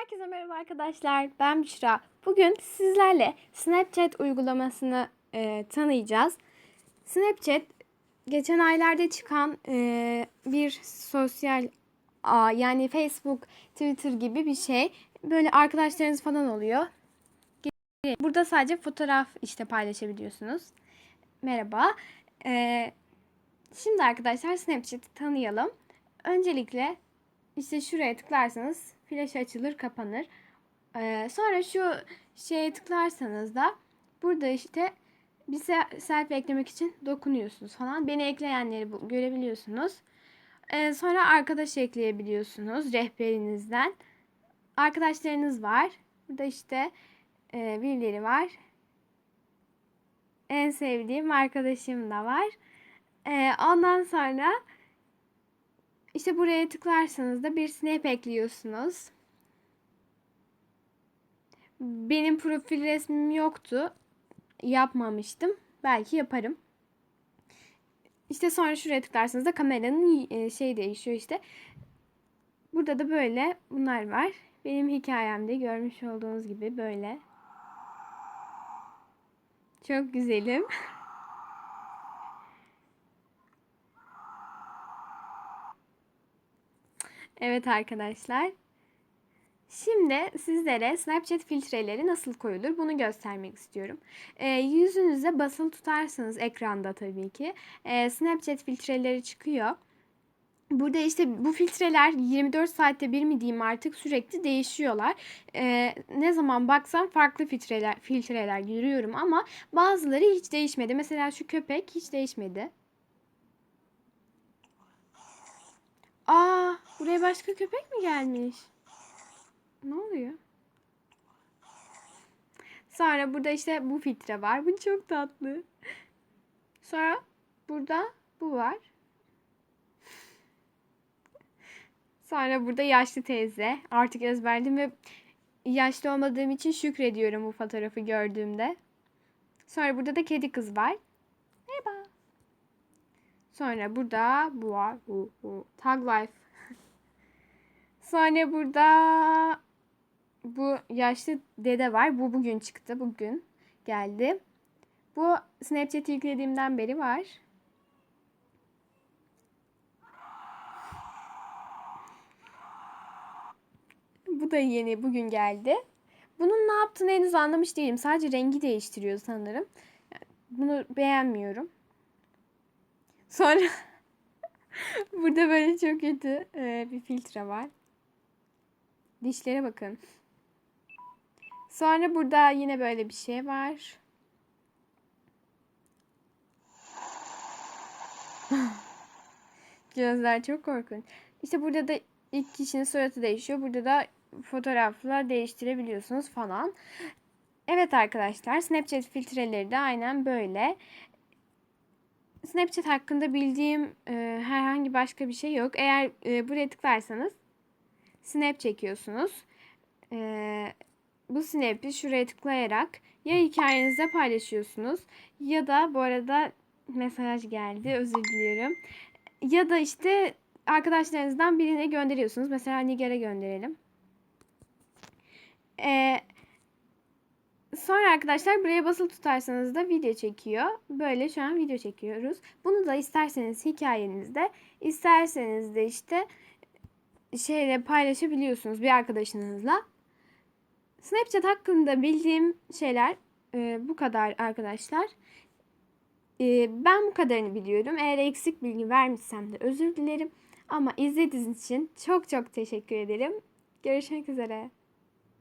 Herkese merhaba arkadaşlar. Ben Büşra. Bugün sizlerle Snapchat uygulamasını e, tanıyacağız. Snapchat geçen aylarda çıkan e, bir sosyal ağ yani Facebook, Twitter gibi bir şey. Böyle arkadaşlarınız falan oluyor. Burada sadece fotoğraf işte paylaşabiliyorsunuz. Merhaba. E, şimdi arkadaşlar Snapchat'i tanıyalım. Öncelikle işte şuraya tıklarsanız flash açılır kapanır. Ee, sonra şu şeye tıklarsanız da burada işte bir se- selfie eklemek için dokunuyorsunuz falan. Beni ekleyenleri görebiliyorsunuz. Ee, sonra arkadaş ekleyebiliyorsunuz rehberinizden. Arkadaşlarınız var. Burada işte e, birileri var. En sevdiğim arkadaşım da var. Ee, ondan sonra işte buraya tıklarsanız da bir snap ekliyorsunuz. Benim profil resmim yoktu. Yapmamıştım. Belki yaparım. İşte sonra şuraya tıklarsanız da kameranın şey değişiyor işte. Burada da böyle bunlar var. Benim hikayemde görmüş olduğunuz gibi böyle. Çok güzelim. Evet arkadaşlar. Şimdi sizlere Snapchat filtreleri nasıl koyulur bunu göstermek istiyorum. E, yüzünüze basılı tutarsanız ekranda tabii ki e, Snapchat filtreleri çıkıyor. Burada işte bu filtreler 24 saatte bir mi diyeyim artık sürekli değişiyorlar. E, ne zaman baksam farklı filtreler, filtreler görüyorum ama bazıları hiç değişmedi. Mesela şu köpek hiç değişmedi. Aa, buraya başka köpek mi gelmiş? Ne oluyor? Sonra burada işte bu filtre var. Bu çok tatlı. Sonra burada bu var. Sonra burada yaşlı teyze. Artık ezberledim ve yaşlı olmadığım için şükrediyorum bu fotoğrafı gördüğümde. Sonra burada da kedi kız var. Sonra burada bu var. Bu, bu. Tag Life. Sonra burada bu yaşlı dede var. Bu bugün çıktı. Bugün geldi. Bu Snapchat yüklediğimden beri var. Bu da yeni bugün geldi. Bunun ne yaptığını henüz anlamış değilim. Sadece rengi değiştiriyor sanırım. Bunu beğenmiyorum. Sonra burada böyle çok kötü e, bir filtre var. Dişlere bakın. Sonra burada yine böyle bir şey var. Gözler çok korkunç. İşte burada da ilk kişinin suratı değişiyor. Burada da fotoğrafla değiştirebiliyorsunuz falan. Evet arkadaşlar Snapchat filtreleri de aynen böyle. Snapchat hakkında bildiğim e, herhangi başka bir şey yok. Eğer e, buraya tıklarsanız snap çekiyorsunuz. E, bu snap'i şuraya tıklayarak ya hikayenizde paylaşıyorsunuz ya da bu arada mesaj geldi özür diliyorum. Ya da işte arkadaşlarınızdan birine gönderiyorsunuz. Mesela Nigar'a gönderelim. Eee Sonra arkadaşlar buraya basılı tutarsanız da video çekiyor. Böyle şu an video çekiyoruz. Bunu da isterseniz hikayenizde, isterseniz de işte şeyle paylaşabiliyorsunuz bir arkadaşınızla. Snapchat hakkında bildiğim şeyler e, bu kadar arkadaşlar. E, ben bu kadarını biliyorum. Eğer eksik bilgi vermişsem de özür dilerim. Ama izlediğiniz için çok çok teşekkür ederim. Görüşmek üzere.